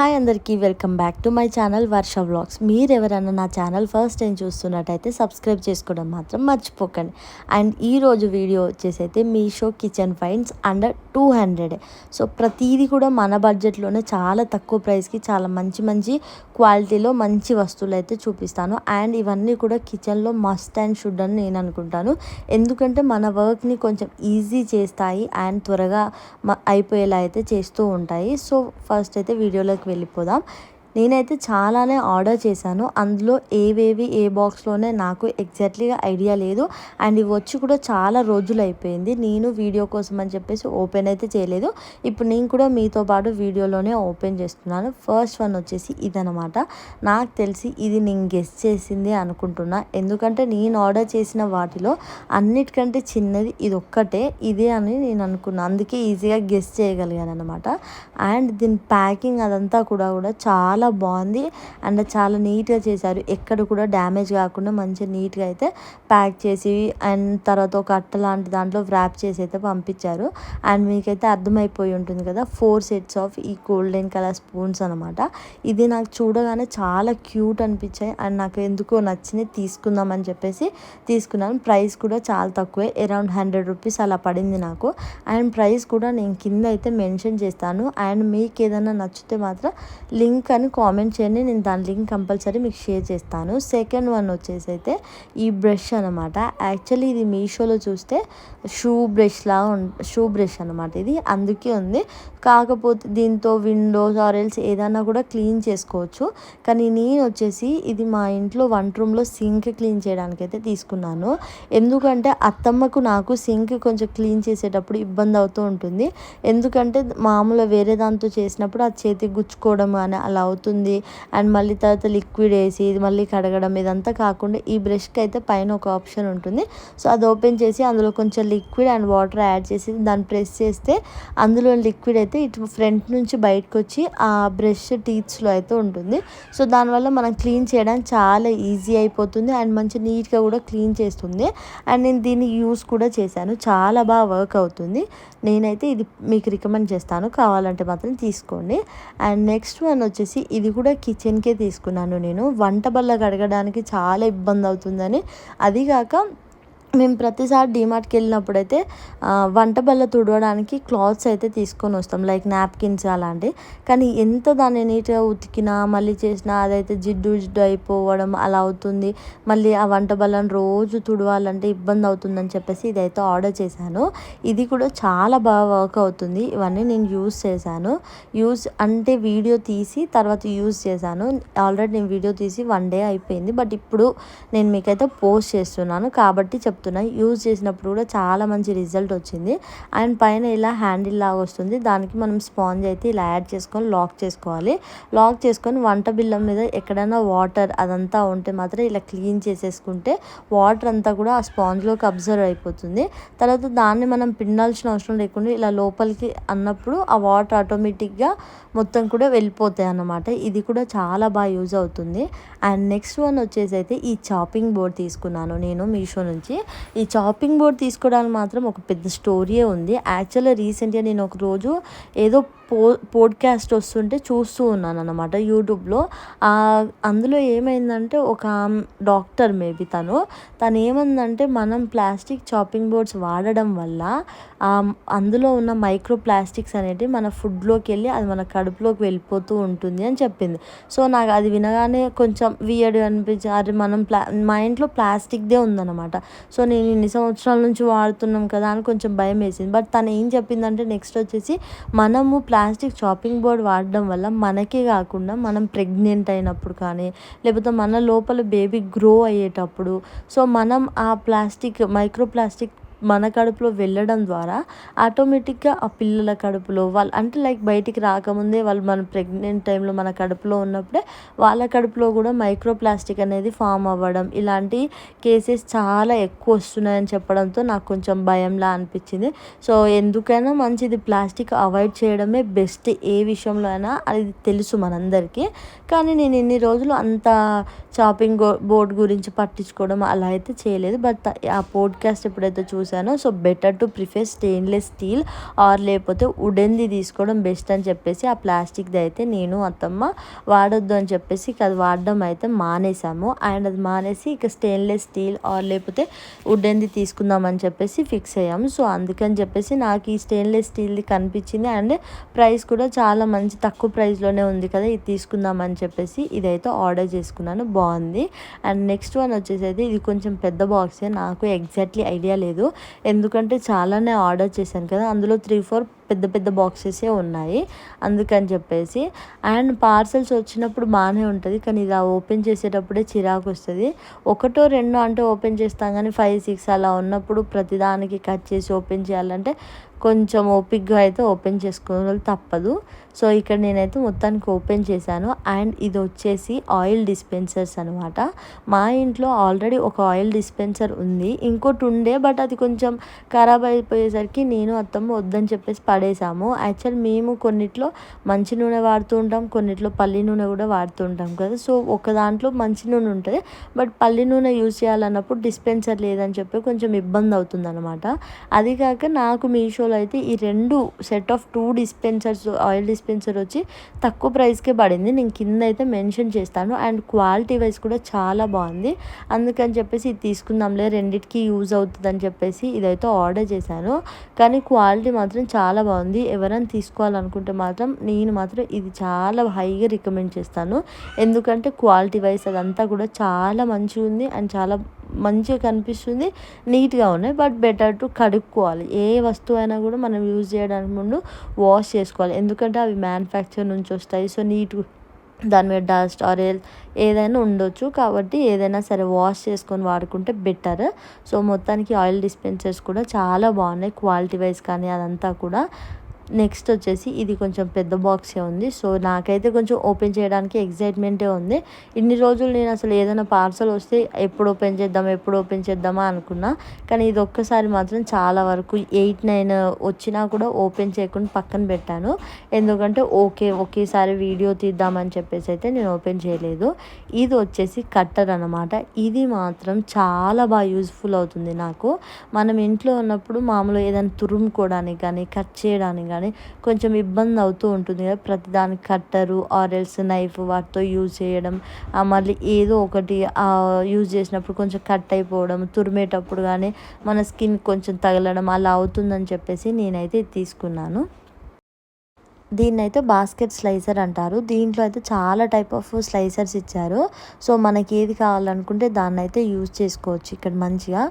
Hi అందరికీ welcome back to my channel Varsha vlogs. మీరు ఎవరైనా నా ఛానల్ ఫస్ట్ టైం చూస్తున్నట్టయితే సబ్స్క్రైబ్ చేసుకోవడం మాత్రం మర్చిపోకండి. అండ్ ఈరోజు వీడియో వచ్చేసి అయితే Meesho kitchen finds under two hundred. So ప్రతిదీ కూడా మన బడ్జెట్లోనే చాలా తక్కువ ప్రైస్కి చాలా మంచి మంచి క్వాలిటీలో మంచి వస్తువులు అయితే చూపిస్తాను. అండ్ ఇవన్నీ కూడా కిచెన్లో మస్ట్ అండ్ షుడ్ అని నేను అనుకుంటాను. ఎందుకంటే మన వర్క్ని కొంచెం ఈజీ చేస్తాయి అండ్ త్వరగా అయిపోయేలా అయితే చేస్తూ ఉంటాయి. సో ఫస్ట్ అయితే వీడియోలోకి వెళ్ళిపోదాం నేనైతే చాలానే ఆర్డర్ చేశాను. అందులో ఏవేవి ఏ బాక్స్లోనే నాకు ఎగ్జాక్ట్లీగా ఐడియా లేదు. అండ్ ఇవి వచ్చి కూడా చాలా రోజులు అయిపోయింది. నేను వీడియో కోసం అని చెప్పేసి ఓపెన్ అయితే చేయలేదు. ఇప్పుడు నేను కూడా మీతో పాటు వీడియోలోనే ఓపెన్ చేస్తున్నాను. ఫస్ట్ వన్ వచ్చేసి ఇదనమాట నాకు తెలిసి ఇది నేను గెస్ట్ చేసింది అనుకుంటున్నా. ఎందుకంటే నేను ఆర్డర్ చేసిన వాటిలో అన్నిటికంటే చిన్నది ఇది ఒక్కటే ఇదే అని నేను అనుకున్నాను అందుకే ఈజీగా గెస్ట్ చేయగలిగాను అనమాట అండ్ దీని ప్యాకింగ్ అదంతా కూడా కూడా చాలా చాలా బాగుంది. అండ్ చాలా నీట్గా చేశారు. ఎక్కడ కూడా డ్యామేజ్ కాకుండా మంచిగా నీట్గా అయితే ప్యాక్ చేసి అండ్ తర్వాత ఒక అట్ట లాంటి దాంట్లో వ్రాప్ చేసి అయితే పంపించారు. అండ్ మీకైతే అర్థమైపోయి ఉంటుంది కదా ఫోర్ సెట్స్ ఆఫ్ ఈ గోల్డెన్ కలర్ స్పూన్స్ అనమాట ఇది నాకు చూడగానే చాలా క్యూట్ అనిపించాయి. అండ్ నాకు ఎందుకో నచ్చింది తీసుకుందామని చెప్పేసి తీసుకున్నాను. ప్రైస్ కూడా చాలా తక్కువే అరౌండ్ హండ్రెడ్ రూపీస్ అలా పడింది నాకు. అండ్ ప్రైస్ కూడా నేను కింద అయితే మెన్షన్ చేస్తాను. అండ్ మీకు ఏదైనా నచ్చితే మాత్రం లింక్ అని కామెంట్ చేయండి. నేను దాని లింక్ కంపల్సరీ మీకు షేర్ చేస్తాను. సెకండ్ వన్ వచ్చేసి అయితే ఈ బ్రష్ అనమాట యాక్చువల్లీ ఇది మీషోలో చూస్తే షూ బ్రష్లా షూ బ్రష్ అనమాట ఇది. అందుకే ఉంది. కాకపోతే దీంతో విండోస్ ఆరెల్స్ ఏదైనా కూడా క్లీన్ చేసుకోవచ్చు. కానీ నేను వచ్చేసి ఇది మా ఇంట్లో వంట రూమ్లో సింక్ క్లీన్ చేయడానికి అయితే తీసుకున్నాను. ఎందుకంటే అత్తమ్మకు నాకు సింక్ కొంచెం క్లీన్ చేసేటప్పుడు ఇబ్బంది అవుతూ ఉంటుంది. ఎందుకంటే మామూలుగా వేరే దాంతో చేసినప్పుడు ఆ చేతికి గుచ్చుకోవడం కానీ అలా అవుతుంది. అండ్ మళ్ళీ తర్వాత లిక్విడ్ వేసి మళ్ళీ కడగడం ఇదంతా కాకుండా ఈ బ్రష్కి అయితే పైన ఒక ఆప్షన్ ఉంటుంది. సో అది ఓపెన్ చేసి అందులో కొంచెం లిక్విడ్ అండ్ వాటర్ యాడ్ చేసి దాన్ని ప్రెస్ చేస్తే అందులో లిక్విడ్ అయితే ఇటు ఫ్రంట్ నుంచి బయటకు వచ్చి ఆ బ్రష్ టీత్స్లో అయితే ఉంటుంది. సో దానివల్ల మనం క్లీన్ చేయడానికి చాలా ఈజీ అయిపోతుంది అండ్ మంచి నీట్గా కూడా క్లీన్ చేస్తుంది. అండ్ నేను దీన్ని యూస్ కూడా చేశాను. చాలా బాగా వర్క్ అవుతుంది. నేనైతే ఇది మీకు రికమెండ్ చేస్తాను. కావాలంటే మాత్రం తీసుకోండి. అండ్ నెక్స్ట్ వన్ వచ్చేసి ఇది కూడా కిచెన్కే తీసుకున్నాను నేను. వంట బల్ల కడగడానికి చాలా ఇబ్బంది అవుతుందని. అది కాక మేము ప్రతిసారి డిమార్ట్కి వెళ్ళినప్పుడైతే వంట బల్ల తుడవడానికి క్లాత్స్ అయితే తీసుకొని వస్తాం లైక్ నాప్కిన్స్ అలాంటివి కానీ ఎంత దాన్ని నీట్గా ఉతికినా మళ్ళీ చేసినా అదైతే జిడ్డు జిడ్డు అయిపోవడం అలా అవుతుంది. మళ్ళీ ఆ వంట బల్లను రోజు తుడవాలంటే ఇబ్బంది అవుతుందని చెప్పేసి ఇదైతే ఆర్డర్ చేశాను. ఇది కూడా చాలా బాగా వర్క్ అవుతుంది. ఇవన్నీ నేను యూస్ చేశాను. యూస్ అంటే వీడియో తీసి తర్వాత యూస్ చేశాను. ఆల్రెడీ నేను వీడియో తీసి వన్ డే అయిపోయింది. బట్ ఇప్పుడు నేను మీకైతే పోస్ట్ చేస్తున్నాను. కాబట్టి చెప్ చెప్తున్నా యూజ్ చేసినప్పుడు కూడా చాలా మంచి రిజల్ట్ వచ్చింది. అండ్ పైన ఇలా హ్యాండిల్ లాగా వస్తుంది. దానికి మనం స్పాంజ్ అయితే ఇలా యాడ్ చేసుకొని లాక్ చేసుకోవాలి. లాక్ చేసుకొని వంట బిల్లం మీద ఎక్కడైనా వాటర్ అదంతా ఉంటే మాత్రం ఇలా క్లీన్ చేసేసుకుంటే వాటర్ అంతా కూడా ఆ స్పాంజ్లోకి అబ్జర్వ్ అయిపోతుంది. తర్వాత దాన్ని మనం పిండాల్సిన అవసరం లేకుండా ఇలా లోపలికి అన్నప్పుడు ఆ వాటర్ ఆటోమేటిక్గా మొత్తం కూడా వెళ్ళిపోతాయి అన్నమాట. ఇది కూడా చాలా బాగా యూజ్ అవుతుంది. అండ్ నెక్స్ట్ వన్ వచ్చేసి అయితే ఈ చాపింగ్ బోర్డ్ తీసుకున్నాను నేను మీషో నుంచి. ఈ చాపింగ్ బోర్డ్ తీసుకోవడానికి మాత్రం ఒక పెద్ద స్టోరీయే ఉంది. యాక్చువల్గా రీసెంట్గా నేను ఒక రోజు ఏదో పో పోడ్కాస్ట్ వస్తుంటే చూస్తూ ఉన్నాను అనమాట యూట్యూబ్లో అందులో ఏమైందంటే ఒక um, డాక్టర్ మేబీ తను తను ఏమందంటే మనం ప్లాస్టిక్ చాపింగ్ బోర్డ్స్ వాడడం వల్ల um, అందులో ఉన్న మైక్రో ప్లాస్టిక్స్ అనేవి మన ఫుడ్లోకి వెళ్ళి అది మన కడుపులోకి వెళ్ళిపోతూ ఉంటుంది అని చెప్పింది. సో నాకు అది వినగానే కొంచెం వియర్డ్ అనిపించి అది మనం ప్లా మా ఇంట్లో ప్లాస్టిక్దే ఉందన్నమాట. సో సో నేను ఇన్ని సంవత్సరాల నుంచి వాడుతున్నాం కదా అని కొంచెం భయం వేసింది. బట్ తను ఏం చెప్పిందంటే నెక్స్ట్ వచ్చేసి మనము ప్లాస్టిక్ చాపింగ్ బోర్డ్ వాడడం వల్ల మనకే కాకుండా మనం ప్రెగ్నెంట్ అయినప్పుడు కానీ లేకపోతే మన లోపల బేబీ గ్రో అయ్యేటప్పుడు సో మనం ఆ ప్లాస్టిక్ మైక్రో ప్లాస్టిక్ మన కడుపులో వెళ్ళడం ద్వారా ఆటోమేటిక్గా ఆ పిల్లల కడుపులో వాళ్ళు అంటే లైక్ బయటికి రాకముందే వాళ్ళు మన ప్రెగ్నెంట్ టైంలో మన కడుపులో ఉన్నప్పుడే వాళ్ళ కడుపులో కూడా మైక్రో ప్లాస్టిక్ అనేది ఫామ్ అవ్వడం ఇలాంటి కేసెస్ చాలా ఎక్కువ వస్తున్నాయని చెప్పడంతో నాకు కొంచెం భయంలా అనిపించింది. సో ఎందుకైనా మంచిది ప్లాస్టిక్ అవాయిడ్ చేయడమే బెస్ట్ ఏ విషయంలో అయినా అది తెలుసు మనందరికీ. కానీ నేను ఇన్ని రోజులు అంత చాపింగ్ బోర్డ్ గురించి పట్టించుకోవడం అలా అయితే చేయలేదు. బట్ ఆ పోడ్కాస్ట్ ఎప్పుడైతే చూసి చూశాను. So better to prefer stainless steel or లేకపోతే ఉడెన్ది తీసుకోవడం బెస్ట్ అని చెప్పేసి ఆ ప్లాస్టిక్ది అయితే నేను అత్తమ్మ వాడొద్దు అని చెప్పేసి అది వాడడం అయితే మానేసాము. అండ్ అది మానేసి ఇక స్టెయిన్లెస్ స్టీల్ ఆర్ లేకపోతే ఉడెన్ది తీసుకుందామని చెప్పేసి ఫిక్స్ అయ్యాము. సో అందుకని చెప్పేసి నాకు ఈ స్టెయిన్లెస్ స్టీల్ది కనిపించింది. అండ్ ప్రైస్ కూడా చాలా మంచి తక్కువ ప్రైస్లోనే ఉంది కదా ఇది తీసుకుందామని చెప్పేసి ఇదైతే ఆర్డర్ చేసుకున్నాను. బాగుంది. అండ్ నెక్స్ట్ వన్ వచ్చేసి అయితే ఇది కొంచెం పెద్ద బాక్సే నాకు ఎగ్జాక్ట్లీ ఐడియా లేదు. ఎందుకంటే చాలానే ఆర్డర్ చేశాను కదా అందులో త్రీ ఫోర్ పెద్ద పెద్ద బాక్సెసే ఉన్నాయి. అందుకని చెప్పేసి. అండ్ పార్సల్స్ వచ్చినప్పుడు బాగానే ఉంటుంది. కానీ ఇలా ఓపెన్ చేసేటప్పుడే చిరాకు వస్తుంది. ఒకటో రెండో అంటే ఓపెన్ చేస్తాం కానీ ఫైవ్ సిక్స్ అలా ఉన్నప్పుడు ప్రతిదానికి కట్ చేసి ఓపెన్ చేయాలంటే కొంచెం ఓపిక్గా అయితే ఓపెన్ చేసుకోవాలి తప్పదు. సో ఇక్కడ నేనైతే మొత్తానికి ఓపెన్ చేశాను. అండ్ ఇది వచ్చేసి ఆయిల్ డిస్పెన్సర్స్ అనమాట మా ఇంట్లో ఆల్రెడీ ఒక ఆయిల్ డిస్పెన్సర్ ఉంది. ఇంకోటి ఉండే బట్ అది కొంచెం ఖరాబ్ అయిపోయేసరికి నేను అత్తమ్మ వద్దని చెప్పేసి పడేసాము యాక్చువల్ మేము కొన్నిట్లో మంచి నూనె వాడుతూ ఉంటాం కొన్నిట్లో పల్లి నూనె కూడా వాడుతూ ఉంటాం కదా. సో ఒక దాంట్లో మంచి నూనె ఉంటుంది. బట్ పల్లి నూనె యూజ్ చేయాలన్నప్పుడు డిస్పెన్సర్ లేదని చెప్పి కొంచెం ఇబ్బంది అవుతుంది అనమాట అది కాక నాకు మీషోలో అయితే ఈ రెండు set of two dispensers oil dispenser వచ్చి తక్కువ ప్రైస్కే పడింది. నేను కింద అయితే మెన్షన్ చేస్తాను. అండ్ క్వాలిటీ వైజ్ కూడా చాలా బాగుంది. అందుకని చెప్పేసి ఇది తీసుకుందాంలే రెండింటికి యూజ్ అవుతుందని చెప్పేసి ఇదైతే ఆర్డర్ చేశాను. కానీ క్వాలిటీ మాత్రం చాలా బాగుంది. ఎవరైనా తీసుకోవాలనుకుంటే మాత్రం నేను మాత్రం ఇది చాలా హైగా రికమెండ్ చేస్తాను. ఎందుకంటే క్వాలిటీ వైజ్ అదంతా కూడా చాలా మంచిగా ఉంది అండ్ చాలా మంచిగా కనిపిస్తుంది. నీట్గా ఉన్నాయి. బట్ బెటర్ టు కడుక్కోవాలి. ఏ వస్తువు అయినా కూడా మనం యూజ్ చేయడానికి ముందు వాష్ చేసుకోవాలి. ఎందుకంటే అవి మ్యానుఫ్యాక్చర్ నుంచి వస్తాయి. సో నీట్ దాని మీద డస్ట్ ఆర్ ఏదైనా ఉండొచ్చు. కాబట్టి ఏదైనా సరే వాష్ చేసుకొని వాడుకుంటే బెటర్. సో మొత్తానికి ఆయిల్ డిస్పెన్సర్స్ కూడా చాలా బాగున్నాయి. క్వాలిటీ వైజ్ కానీ అదంతా కూడా. నెక్స్ట్ వచ్చేసి ఇది కొంచెం పెద్ద బాక్సే ఉంది. సో నాకైతే కొంచెం ఓపెన్ చేయడానికి ఎగ్జైట్మెంటే ఉంది. ఇన్ని రోజులు నేను అసలు ఏదైనా పార్సల్ వస్తే ఎప్పుడు ఓపెన్ చేద్దాం ఎప్పుడు ఓపెన్ చేద్దామా అనుకున్నా కానీ ఇది ఒక్కసారి మాత్రం చాలా వరకు ఎయిట్ నైన్ వచ్చినా కూడా ఓపెన్ చేయకుండా పక్కన పెట్టాను. ఎందుకంటే ఓకే ఒకేసారి వీడియో తీద్దామని చెప్పేసి అయితే నేను ఓపెన్ చేయలేదు. ఇది వచ్చేసి కట్టర్ అనమాట ఇది మాత్రం చాలా బాగా యూజ్ఫుల్ అవుతుంది నాకు. మనం ఇంట్లో ఉన్నప్పుడు మామూలుగా ఏదైనా తురుముకోవడానికి కానీ కట్ చేయడానికి కానీ కానీ కొంచెం ఇబ్బంది అవుతూ ఉంటుంది కదా. ప్రతిదానికి కట్టరు ఆరెల్స్ నైఫ్ వాటితో యూజ్ చేయడం మళ్ళీ ఏదో ఒకటి యూజ్ చేసినప్పుడు కొంచెం కట్ అయిపోవడం తురిమేటప్పుడు కానీ మన స్కిన్ కొంచెం తగలడం అలా అవుతుందని చెప్పేసి నేనైతే తీసుకున్నాను. దీన్ని అయితే బాస్కెట్ స్లైసర్ అంటారు. దీంట్లో అయితే చాలా టైప్ ఆఫ్ స్లైసర్స్ ఇచ్చారు. సో మనకి ఏది కావాలనుకుంటే దాన్ని అయితే యూజ్ చేసుకోవచ్చు ఇక్కడ మంచిగా.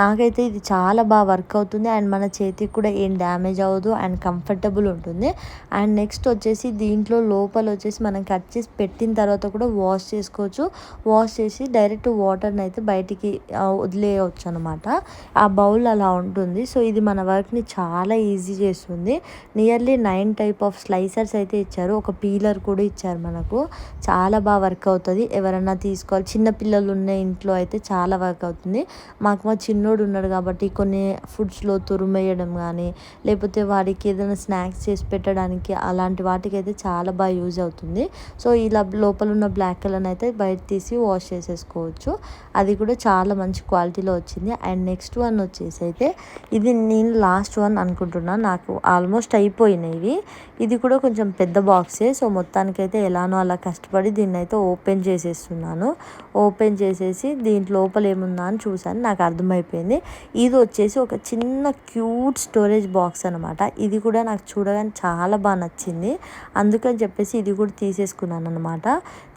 నాకైతే ఇది చాలా బాగా వర్క్ అవుతుంది. అండ్ మన చేతికి కూడా ఏం డ్యామేజ్ అవ్వదు అండ్ కంఫర్టబుల్ ఉంటుంది. అండ్ నెక్స్ట్ వచ్చేసి దీంట్లో లోపల వచ్చేసి మనం కట్ చేసి పెట్టిన తర్వాత కూడా వాష్ చేసుకోవచ్చు. వాష్ చేసి డైరెక్ట్ వాటర్ని అయితే బయటికి వదిలేయవచ్చు అనమాట ఆ బౌల్ అలా ఉంటుంది. సో ఇది మన వర్క్ని చాలా ఈజీ చేస్తుంది. Nearly nine type of slicers అయితే ఇచ్చారు. ఒక పీలర్ కూడా ఇచ్చారు మనకు. చాలా బాగా వర్క్ అవుతుంది. ఎవరన్నా తీసుకోవాలి. చిన్న పిల్లలు ఉన్న ఇంట్లో అయితే చాలా వర్క్ అవుతుంది. మాకు మా చిన్నోడు ఉన్నాడు కాబట్టి కొన్ని ఫుడ్స్లో తురుమేయడం కానీ లేకపోతే వాడికి ఏదైనా స్నాక్స్ చేసి పెట్టడానికి అలాంటి వాటికి అయితే చాలా బాగా యూజ్ అవుతుంది. సో ఇలా లోపల ఉన్న బ్లాక్ కలర్ అయితే బయట తీసి వాష్ చేసేసుకోవచ్చు. అది కూడా చాలా మంచి క్వాలిటీలో వచ్చింది. అండ్ నెక్స్ట్ వన్ వచ్చేసి అయితే ఇది నేను లాస్ట్ వన్ అనుకుంటున్నాను. నాకు ఆల్మోస్ట్ అయిపోయినాయి ఇది ఇది కూడా కొంచెం పెద్ద బాక్సే. సో మొత్తానికైతే ఎలానో అలా కష్టపడి దీన్ని అయితే ఓపెన్ చేసేస్తున్నాను. ఓపెన్ చేసేసి దీంట్ లోపల ఏముందా అని చూశాను. నాకు అర్థమైపోయింది. ఇది వచ్చేసి ఒక చిన్న క్యూట్ స్టోరేజ్ బాక్స్ అనమాట ఇది కూడా నాకు చూడగానే చాలా బాగా నచ్చింది. అందుకని చెప్పేసి ఇది కూడా తీసేసుకున్నాను అనమాట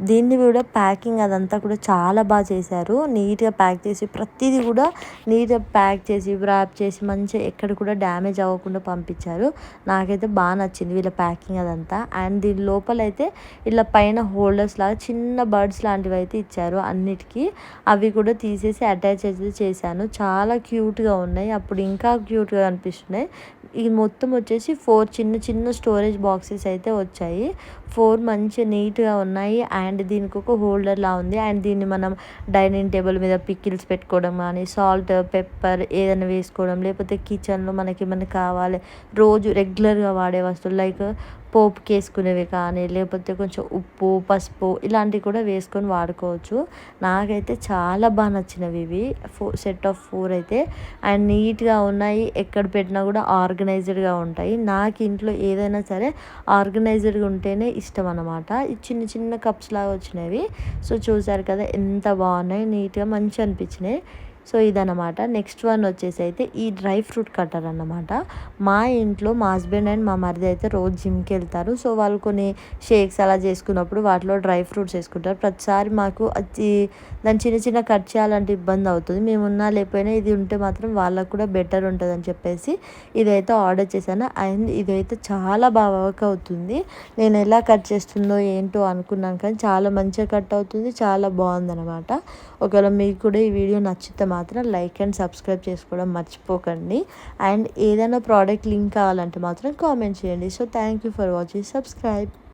దీన్ని కూడా ప్యాకింగ్ అదంతా కూడా చాలా బాగా చేశారు. నీట్గా ప్యాక్ చేసి ప్రతిదీ కూడా నీట్గా ప్యాక్ చేసి ర్యాప్ చేసి మంచిగా ఎక్కడ కూడా డ్యామేజ్ అవ్వకుండా పంపించారు. నాకైతే బాగా నచ్చింది. వీళ్ళ ప్యాక్ ప్యాకింగ్ అదంతా. అండ్ దీని లోపల అయితే ఇలా పైన హోల్డర్స్ లాగా చిన్న బర్డ్స్ లాంటివి అయితే ఇచ్చారు అన్నిటికీ. అవి కూడా తీసేసి అటాచ్ అయితే చేశాను. చాలా క్యూట్గా ఉన్నాయి. అప్పుడు ఇంకా క్యూట్గా అనిపిస్తున్నాయి. ఇది మొత్తం వచ్చేసి ఫోర్ చిన్న చిన్న స్టోరేజ్ బాక్సెస్ అయితే వచ్చాయి. ఫోర్ మంచి నీట్గా ఉన్నాయి. అండ్ దీనికి ఒక హోల్డర్లా ఉంది. అండ్ దీన్ని మనం డైనింగ్ టేబుల్ మీద పిక్కిల్స్ పెట్టుకోవడం కానీ సాల్ట్ పెప్పర్ ఏదైనా వేసుకోవడం లేకపోతే కిచెన్లో మనకి ఏమైనా కావాలి రోజు రెగ్యులర్గా వాడే వస్తువులు లైక్ పోపుకి వేసుకునేవి కానీ లేకపోతే కొంచెం ఉప్పు పసుపు ఇలాంటివి కూడా వేసుకొని వాడుకోవచ్చు. నాకైతే చాలా బాగా నచ్చినవి ఇవి. ఫో సెట్ ఆఫ్ ఫోర్ అయితే. అండ్ నీట్గా ఉన్నాయి. ఎక్కడ పెట్టినా కూడా ఆర్గనైజ్డ్గా ఉంటాయి. నాకు ఇంట్లో ఏదైనా సరే ఆర్గనైజ్డ్గా ఉంటేనే ఇష్టం అనమాట చిన్న చిన్న కప్స్ లాగా వచ్చినవి. సో చూసారు కదా ఎంత బాగున్నాయి. నీట్గా మంచి అనిపించినాయి. సో ఇదనమాట నెక్స్ట్ వన్ వచ్చేసి అయితే ఈ డ్రై ఫ్రూట్ కట్టర్ అన్నమాట. మా ఇంట్లో మా హస్బెండ్ అండ్ మా మరిది అయితే రోజు జిమ్కి వెళ్తారు. సో వాళ్ళు కొన్ని షేక్స్ అలా చేసుకున్నప్పుడు వాటిలో డ్రై ఫ్రూట్స్ వేసుకుంటారు. ప్రతిసారి మాకు అది దాన్ని చిన్న చిన్న కట్ చేయాలంటే ఇబ్బంది అవుతుంది. మేము ఉన్నా లేకపోయినా ఇది ఉంటే మాత్రం వాళ్ళకు కూడా బెటర్ ఉంటుంది అని చెప్పేసి ఇదైతే ఆర్డర్ చేశాను. అండ్ ఇదైతే చాలా బాగా వర్క్ అవుతుంది. నేను ఎలా కట్ చేస్తుందో ఏంటో అనుకున్నాను కానీ చాలా మంచిగా కట్ అవుతుంది. చాలా బాగుందనమాట ఒకవేళ మీకు కూడా ఈ వీడియో నచ్చితే మాత్రం లైక్ అండ్ సబ్స్క్రైబ్ చేసుకోవడం మర్చిపోకండి. అండ్ ఏదైనా ప్రోడక్ట్ లింక్ కావాలంటే మాత్రం కామెంట్ చేయండి. So thank you for watching. Subscribe.